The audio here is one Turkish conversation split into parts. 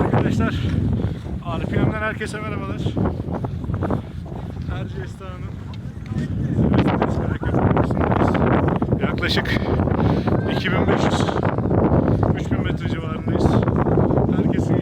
Arkadaşlar, RPM'den herkese merhabalar. Erciyes Dağı'nın. Yaklaşık 2500-3000 metre civarındayız. Herkesin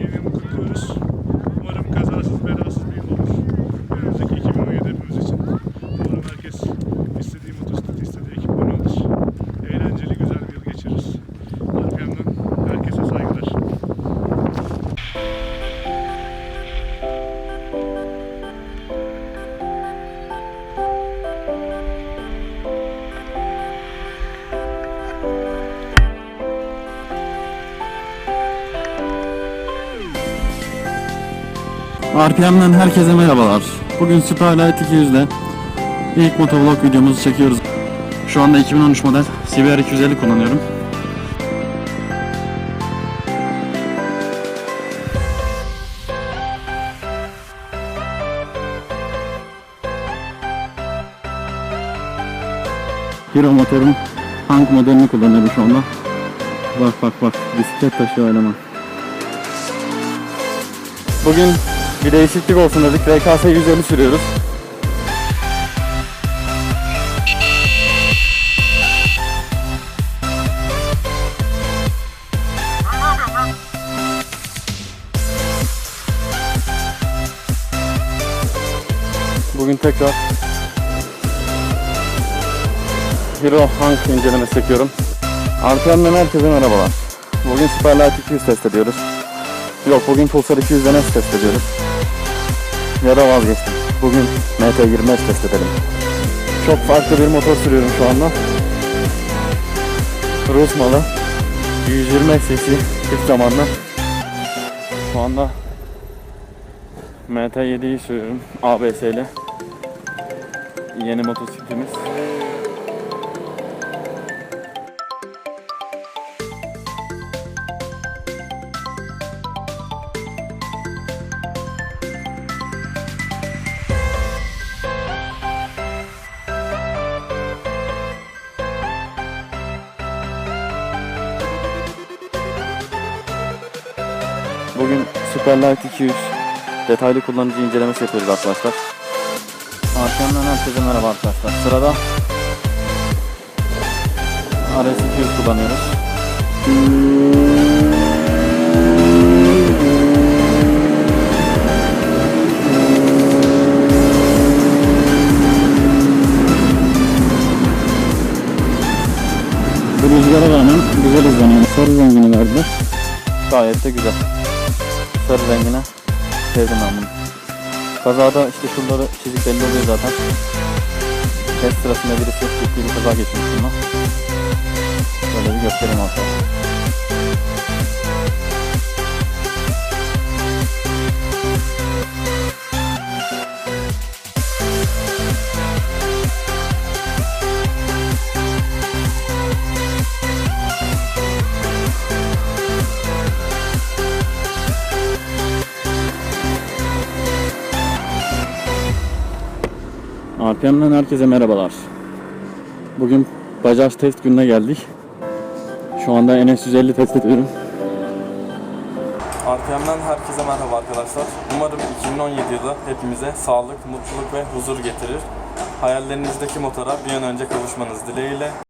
RPM'den herkese merhabalar. Bugün Superlight 200'de ilk motovlog videomuzu çekiyoruz. Şu anda 2013 model CBR 250 kullanıyorum. Hero motorun Hank modelini kullanıyorum şu anda. Bak bak bak bisiklet taşıyor eleman. Bugün bir değişiklik olsun dedik. RKS 150 sürüyoruz. Bugün tekrar Hero Hank incelemesi çekiyorum. RPM'den herkese merhabalar. Bugün Superlight 200 test ediyoruz. Yok bugün Pulsar 200'den S test ediyoruz. Ya da vazgeçtim. Bugün MT20 S test edelim. Çok farklı bir motor sürüyorum şu anda. Rus malı. 120 cc çift zamanlı. Şu anda MT7'yi sürüyorum ABS ile. Yeni motosiklimiz. Bugün Superlight 200 detaylı kullanıcı incelemesi yapıyoruz arkadaşlar. Arkamdan herkese merhaba arkadaşlar. Sırada RS200 kullanıyoruz. Bu rüzgara rağmen güzel hızlanıyor. Sarı rengini verdiler. Gayet de güzel. Sarı rengine sevdim ben bunu. Kazada işte şuraları çizik belli oluyor zaten. Test sırasında birisi ciddi bir kaza geçmiş bununla. Böyle bir göstereyim arkadaşlar. RPM'den herkese merhabalar. Bugün Bajaj test gününe geldik. Şu anda NS150 test ediyorum. RPM'den herkese merhaba arkadaşlar. Umarım 2017 yılı hepimize sağlık, mutluluk ve huzur getirir. Hayallerinizdeki motora bir an önce kavuşmanız dileğiyle.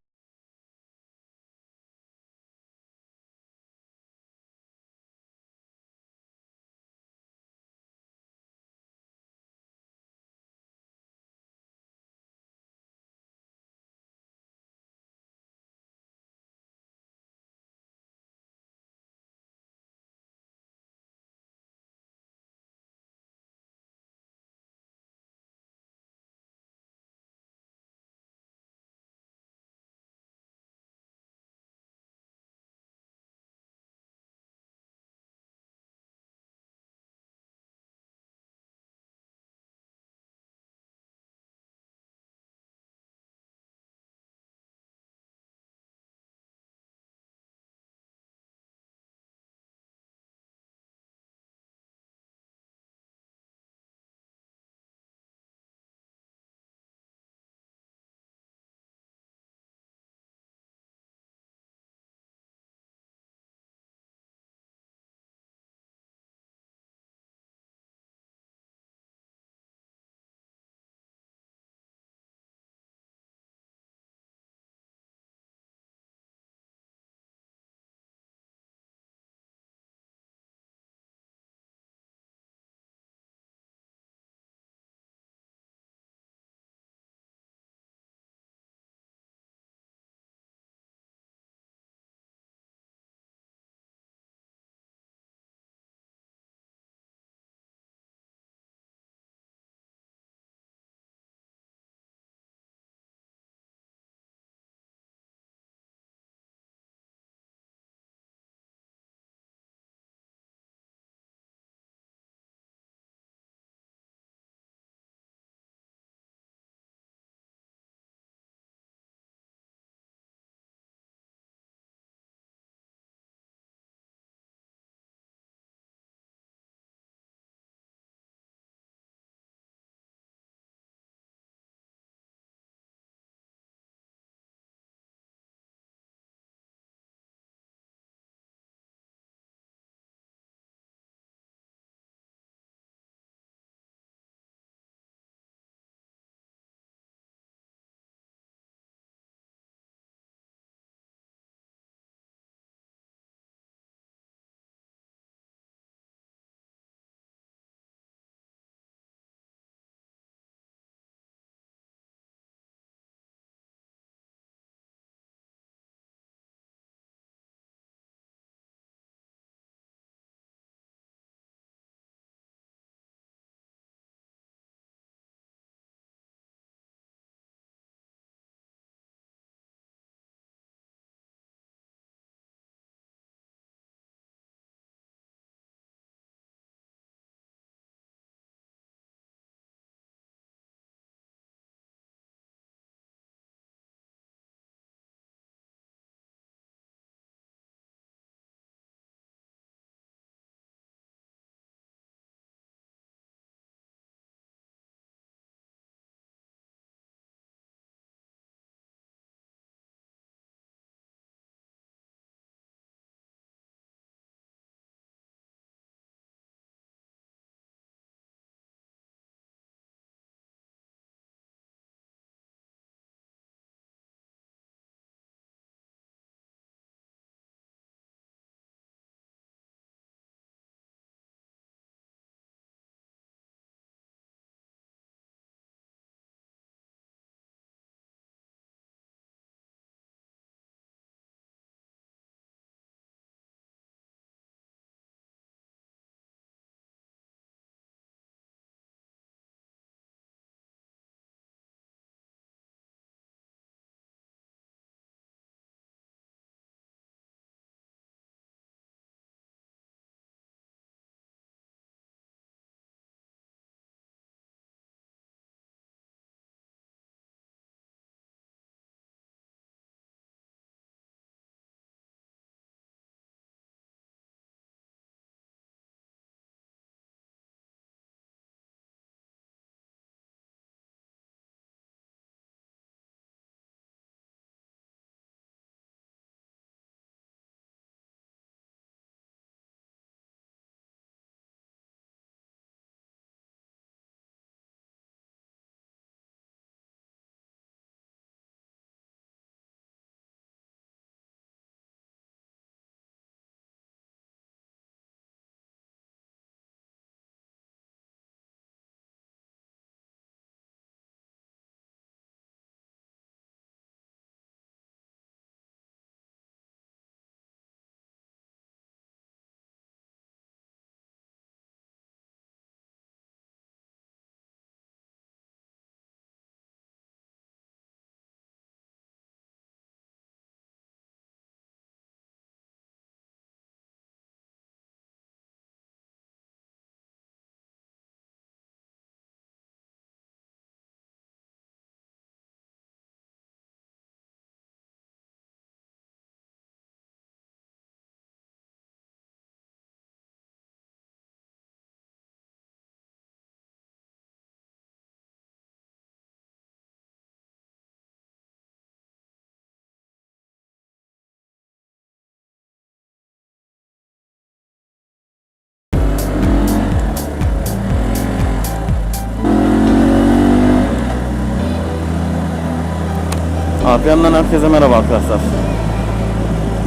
RPM'den herkese merhaba arkadaşlar.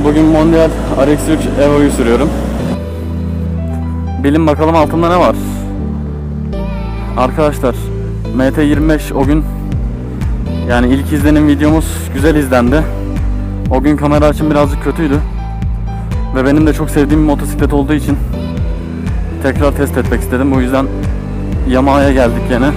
Bugün Mondial RX3 Evo'yu sürüyorum. Bilin bakalım altımda ne var? Arkadaşlar MT25 o gün yani ilk izlenim videomuz güzel izlendi. O gün kamera açım birazcık kötüydü. Ve benim de çok sevdiğim bir motosiklet olduğu için tekrar test etmek istedim. Bu yüzden Yamaha'ya geldik gene.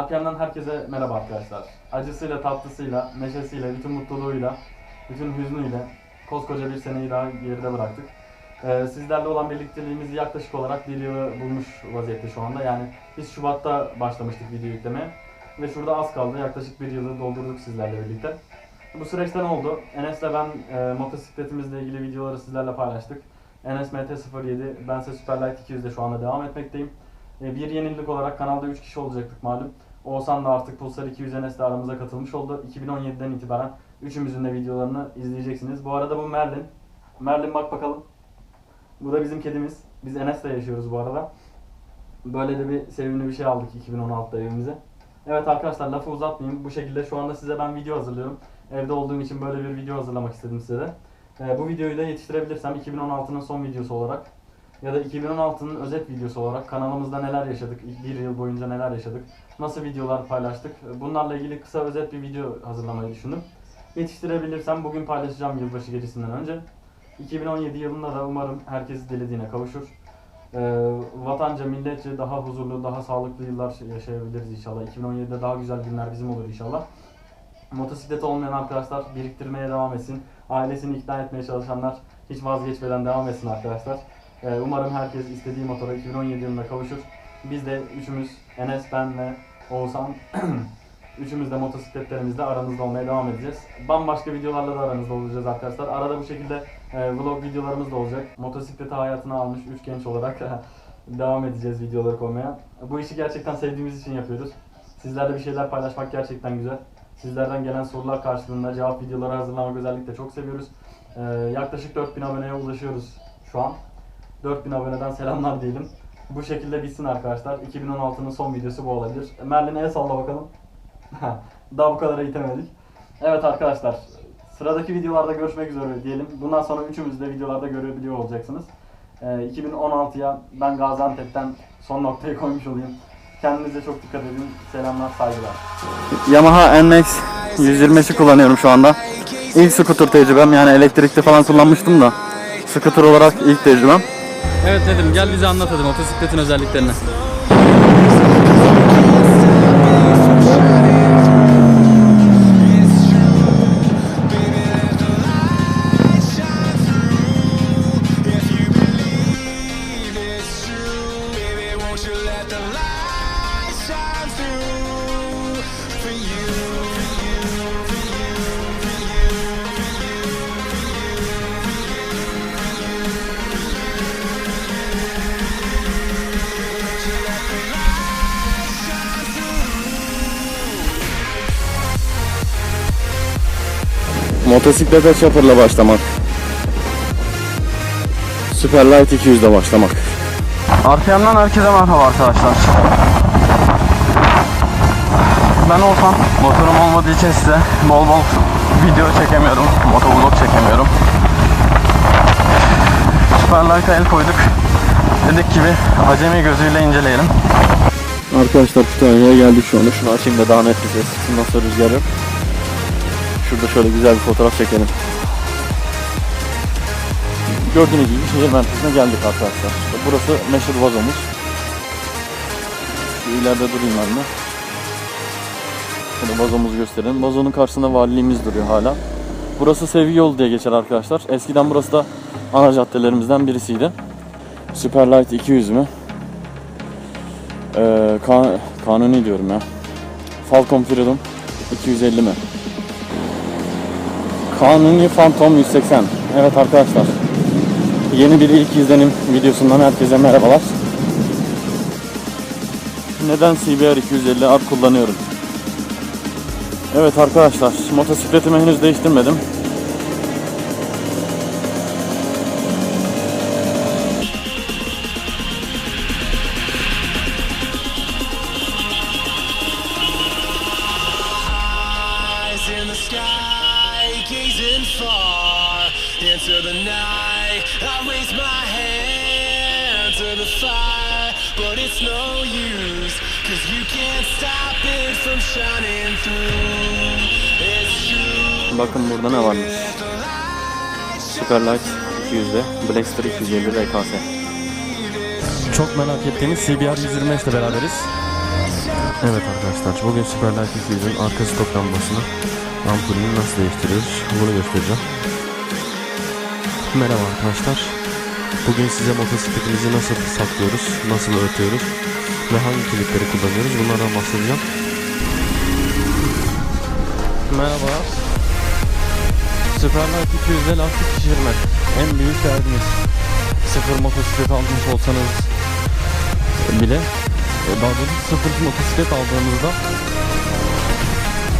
RPM'den herkese merhaba arkadaşlar. Acısıyla, tatlısıyla, neşesiyle, bütün mutluluğuyla, bütün hüznüyle koskoca bir seneyi daha geride bıraktık. Ee, sizlerle olan birlikteliğimizi yaklaşık olarak bir yılı bulmuş vaziyette şu anda. Yani biz Şubat'ta başlamıştık video yüklemeye. Ve şurada az kaldı. Yaklaşık bir yılı doldurduk sizlerle birlikte. Bu süreçte ne oldu? Enes'le ben e, motosikletimizle ilgili videoları sizlerle paylaştık. Enes MT-07, ben ise Superlight 200'de şu anda devam etmekteyim. E, bir yenilik olarak kanalda 3 kişi olacaktık malum. Oğuzhan da artık Pulsar 200 Enes de aramıza katılmış oldu. 2017'den itibaren üçümüzün de videolarını izleyeceksiniz. Bu arada bu Merlin. Merlin bak bakalım. Bu da bizim kedimiz. Biz Enes'le yaşıyoruz bu arada. Böyle de bir sevimli bir şey aldık 2016'da evimize. Evet arkadaşlar lafı uzatmayayım. Bu şekilde şu anda size ben video hazırlıyorum. Evde olduğum için böyle bir video hazırlamak istedim size de. Ee, bu videoyu da yetiştirebilirsem 2016'nın son videosu olarak ya da 2016'nın özet videosu olarak kanalımızda neler yaşadık, bir yıl boyunca neler yaşadık, nasıl videolar paylaştık. Bunlarla ilgili kısa özet bir video hazırlamayı düşündüm. Yetiştirebilirsem bugün paylaşacağım yılbaşı gecesinden önce. 2017 yılında da umarım herkes dilediğine kavuşur. Ee, vatanca, milletçe daha huzurlu, daha sağlıklı yıllar yaşayabiliriz inşallah. 2017'de daha güzel günler bizim olur inşallah. Motosikleti olmayan arkadaşlar biriktirmeye devam etsin. Ailesini ikna etmeye çalışanlar hiç vazgeçmeden devam etsin arkadaşlar. Ee, umarım herkes istediği motora 2017 yılında kavuşur. Biz de üçümüz, Enes, ben ve Oğuzhan Üçümüz de motosikletlerimizle aranızda olmaya devam edeceğiz. Bambaşka videolarla da aranızda olacağız arkadaşlar. Arada bu şekilde e, vlog videolarımız da olacak. Motosikleti hayatına almış üç genç olarak devam edeceğiz videoları koymaya. Bu işi gerçekten sevdiğimiz için yapıyoruz. Sizlerle bir şeyler paylaşmak gerçekten güzel. Sizlerden gelen sorular karşılığında cevap videoları hazırlamak özellikle çok seviyoruz. E, yaklaşık 4000 aboneye ulaşıyoruz şu an. 4000 aboneden selamlar diyelim. Bu şekilde bitsin arkadaşlar. 2016'nın son videosu bu olabilir. Merlin'e el salla bakalım. Daha bu kadara itemedik. Evet arkadaşlar. Sıradaki videolarda görüşmek üzere diyelim. Bundan sonra üçümüz de videolarda görebiliyor olacaksınız. Ee, 2016'ya ben Gaziantep'ten son noktayı koymuş olayım. Kendinize çok dikkat edin. Selamlar, saygılar. Yamaha NMAX 125'i kullanıyorum şu anda. İlk scooter tecrübem yani elektrikli falan kullanmıştım da scooter olarak ilk tecrübem. Evet dedim gel bize anlat hadi motosikletin özelliklerini. Motosiklete chopper'la başlamak. Superlight 200'de başlamak. RPM'den herkese merhaba arkadaşlar. Ben olsam motorum olmadığı için size bol bol video çekemiyorum, motovlog çekemiyorum. Superlight'a el koyduk. Dedik ki bir acemi gözüyle inceleyelim. Arkadaşlar Kütahya'ya geldik şu anda. Şunu açayım da daha net bir ses. Nasıl rüzgar yok. Şurada şöyle güzel bir fotoğraf çekelim. Gördüğünüz gibi şehir merkezine geldik arkadaşlar. İşte burası meşhur vazomuz. Şu ileride durayım ben de. Şöyle vazomuzu gösterelim. Vazonun karşısında valiliğimiz duruyor hala. Burası Sevgi Yolu diye geçer arkadaşlar. Eskiden burası da ana caddelerimizden birisiydi. Superlight 200 mü? Ee, kan- kanuni diyorum ya. Falcon Freedom 250 mi? Kanuni Phantom 180. Evet arkadaşlar. Yeni bir ilk izlenim videosundan herkese merhabalar. Neden CBR 250 R kullanıyorum? Evet arkadaşlar, motosikletimi henüz değiştirmedim. Blackster 250 RKS. Çok merak ettiğimiz CBR 125 ile beraberiz. Evet arkadaşlar bugün Superlight 200'ün arka stok lambasını ampulünü nasıl değiştiriyoruz bunu göstereceğim. Merhaba arkadaşlar. Bugün size motosikletimizi nasıl saklıyoruz, nasıl örtüyoruz ve hangi kilitleri kullanıyoruz bunlardan bahsedeceğim. Merhaba. Superlight 200'de lastik şişirme. En büyük derdimiz. Sıfır motosiklet almış olsanız bile e, daha sıfır motosiklet aldığınızda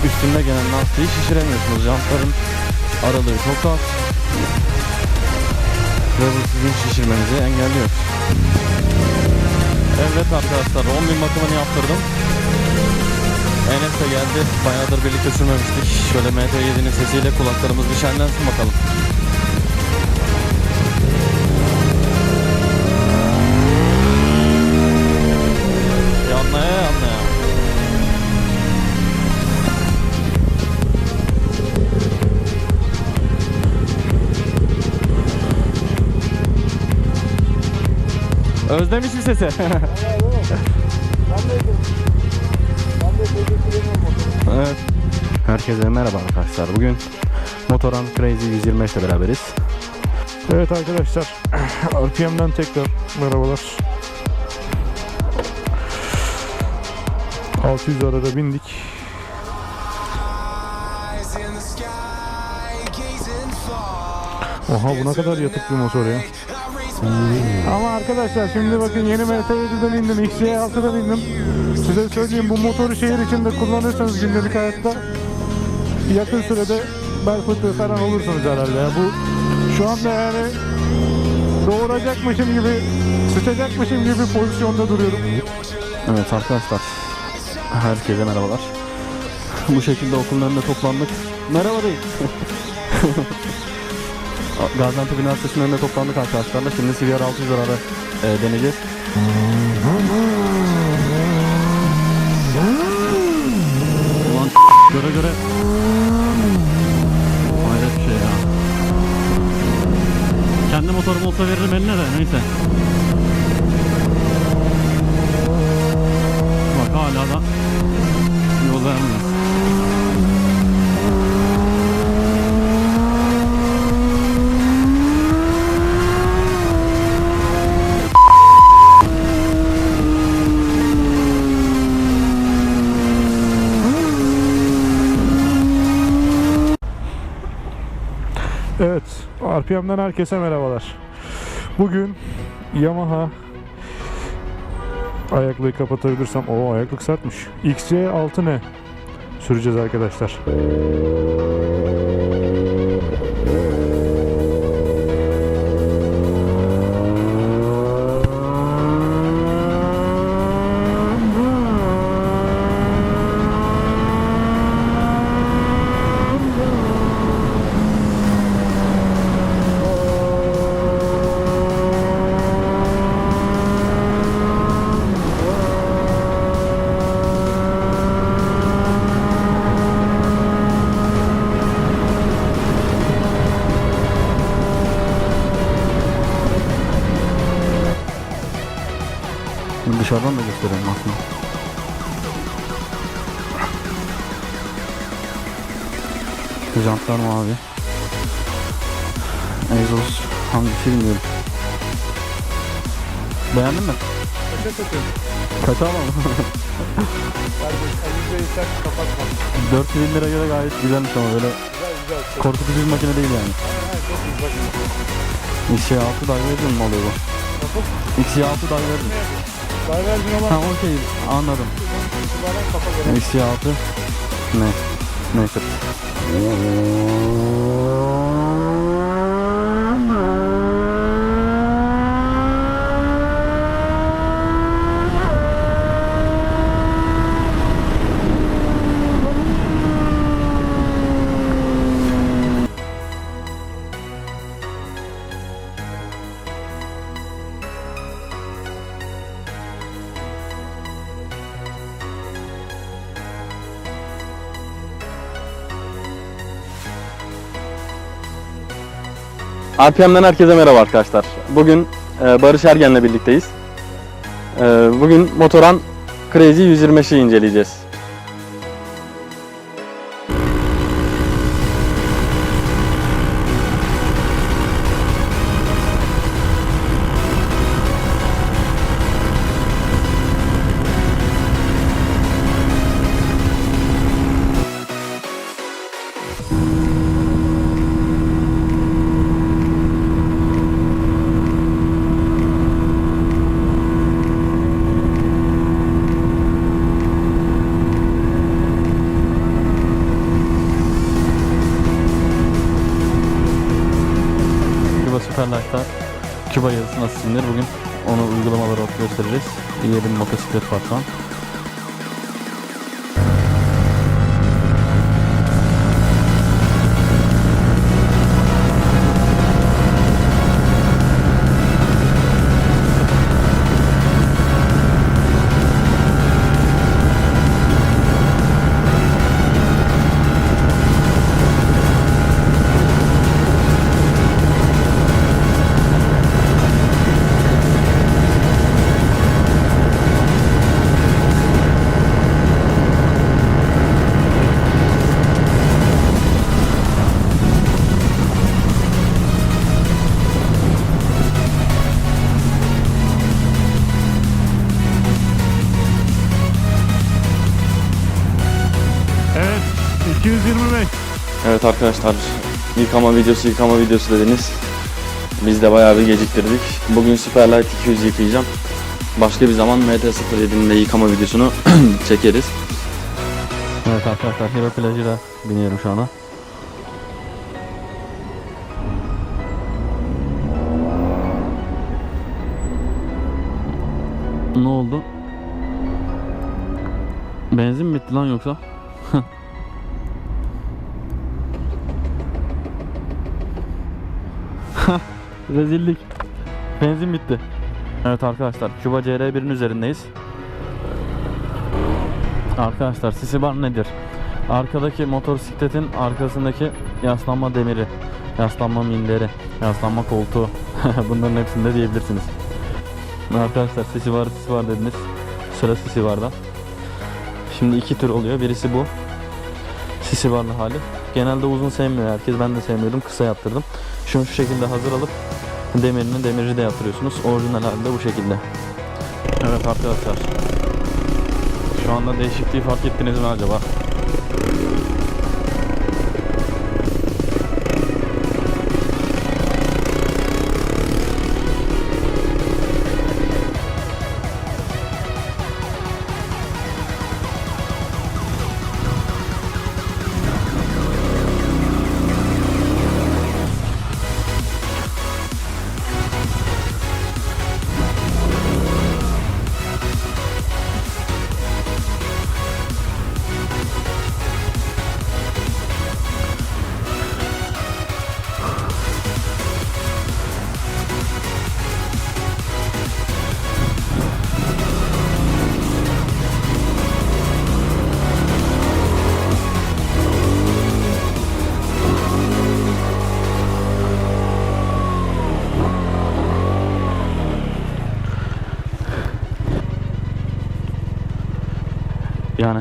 üstünde gelen lastiği şişiremiyorsunuz. Jantların aralığı çok az ve bu sizin şişirmenizi engelliyor. Evet arkadaşlar 10 bin bakımını yaptırdım. Enes de geldi. Bayağıdır birlikte sürmemiştik. Şöyle MT7'nin sesiyle kulaklarımız bir şenlensin bakalım. Özlemişim sesi. evet. Herkese merhaba arkadaşlar. Bugün Motoran Crazy 125 ile beraberiz. Evet arkadaşlar, RPM'den tekrar merhabalar. 600 arada bindik. Oha bu ne kadar yatık bir motor ya. Ama arkadaşlar şimdi bakın yeni MT7'den indim, XY6'dan indim. Size söyleyeyim bu motoru şehir içinde kullanırsanız gündelik hayatta yakın sürede bel fıtığı falan olursunuz herhalde. ya. Bu şu anda yani doğuracakmışım gibi, sıçacakmışım gibi bir pozisyonda duruyorum. Evet arkadaşlar. Herkese merhabalar. Bu şekilde okulun önünde toplandık. Merhaba değil. Gaziantep Üniversitesi'nin önünde toplandık arkadaşlarla. Şimdi CBR 600 arada e, deneyeceğiz. Ulan göre göre Hayret bir şey ya. Kendi motorum olsa veririm eline de neyse. Bak hala da yol vermiyor. RPM'den herkese merhabalar. Bugün Yamaha ayaklığı kapatabilirsem, o ayaklık sertmiş. XC6 ne? Süreceğiz arkadaşlar. Dışarıdan da gösterelim aslında. Jantlar mavi. Egzoz hangisi bilmiyorum. Beğendin mi? Kaça alalım? 400 lira göre gayet güzelmiş ama böyle korkutucu bir makine değil yani. XY6 Divergent mi oluyor bu? XY6 Divergent. Ha okey anladım. XY6 ne? Neyse. RPM'den herkese merhaba arkadaşlar. Bugün e, Barış Ergen'le birlikteyiz. E, bugün Motoran Crazy 125'i inceleyeceğiz. Silinir bugün onu uygulamaları göstereceğiz. Bir motosiklet var Evet arkadaşlar yıkama videosu yıkama videosu dediniz. Biz de bayağı bir geciktirdik. Bugün Superlight 200 yıkayacağım. Başka bir zaman MT-07'nin de yıkama videosunu çekeriz. Evet arkadaşlar Hero Pleasure'a biniyorum şu anda. Ne oldu? Benzin mi bitti lan yoksa? Rezillik. Benzin bitti. Evet arkadaşlar Cuba CR1'in üzerindeyiz. Arkadaşlar sisi bar nedir? Arkadaki motosikletin arkasındaki yaslanma demiri, yaslanma minderi, yaslanma koltuğu bunların hepsinde diyebilirsiniz. Arkadaşlar sisi var sisi var dediniz. Sıra sisi varda. Şimdi iki tür oluyor. Birisi bu. Sisi varlı hali. Genelde uzun sevmiyor herkes. Ben de sevmiyordum. Kısa yaptırdım. Şunu şu şekilde hazır alıp demirini demirci de yaptırıyorsunuz. Orijinal halde bu şekilde. Evet arkadaşlar. Şu anda değişikliği fark ettiniz mi acaba?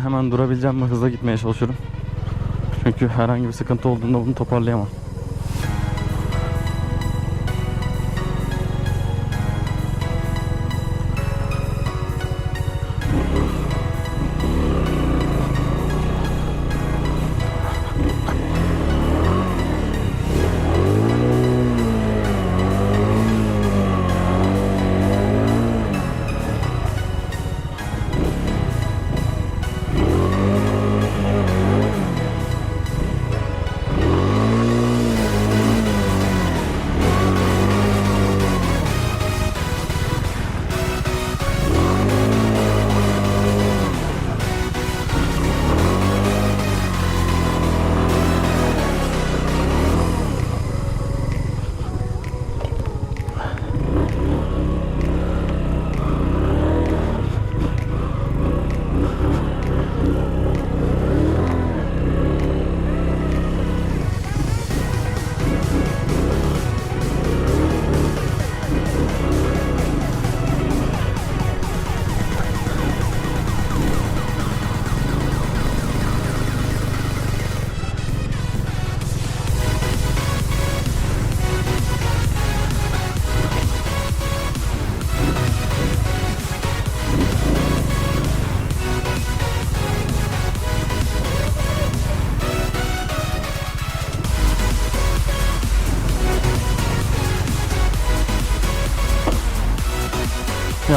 Hemen durabileceğim ve hızla gitmeye çalışıyorum. Çünkü herhangi bir sıkıntı olduğunda bunu toparlayamam.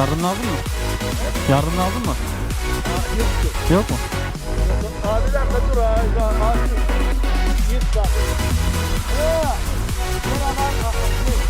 Yardımını aldın mı? Yardımını aldın mı? Yok. Yok mu? Abi bir dakika dur abi. Abi. Git bak. Ya. Dur aman.